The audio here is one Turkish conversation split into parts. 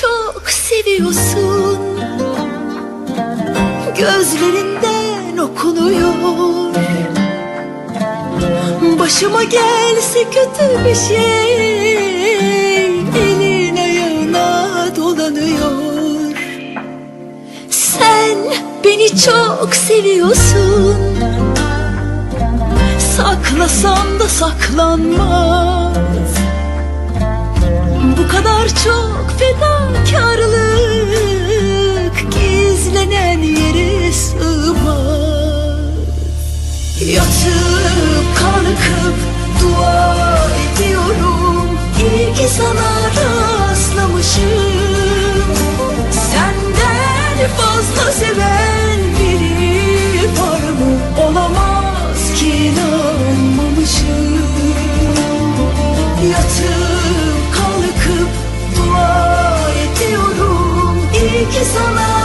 çok seviyorsun. Gözlerinden okunuyor. Başıma gelse kötü bir şey Elin ayağına dolanıyor. Sen beni çok seviyorsun. Saklasam da saklanmaz. Bu kadar çok fedakarlık Yatıp kalkıp dua ediyorum. İyi ki sana rastlamışım. Senden fazla seven biri var mı? Olamaz ki inanmamışım. Yatıp kalkıp dua ediyorum. İyi ki sana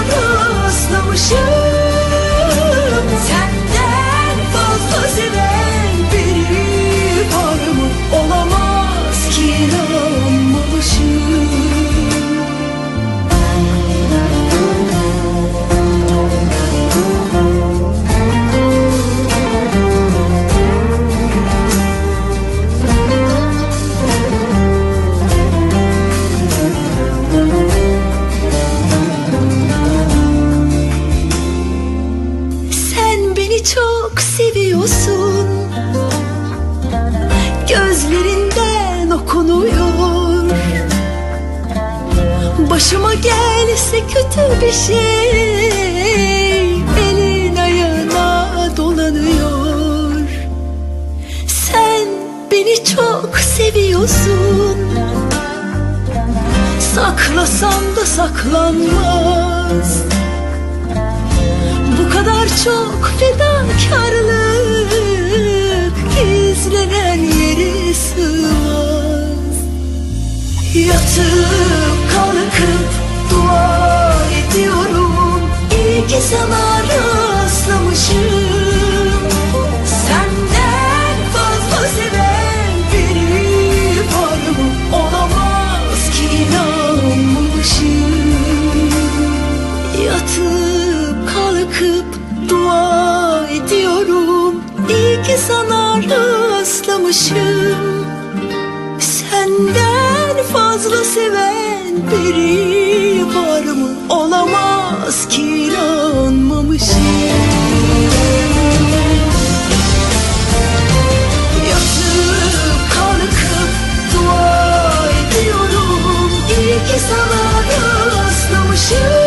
çok seviyorsun. Gözlerinden okunuyor. Başıma gelse kötü bir şey Elin ayağına dolanıyor. Sen beni çok seviyorsun. Saklasam da saklanmaz. Bu kadar çok fedakarlık Gizlenen yeri sığmaz. Yatıp sana rastlamışım. Senden fazla seven biri var mı? Olamaz ki inanmamışım. Yazıp kalkıp dua ediyorum. İyi sana rastlamışım.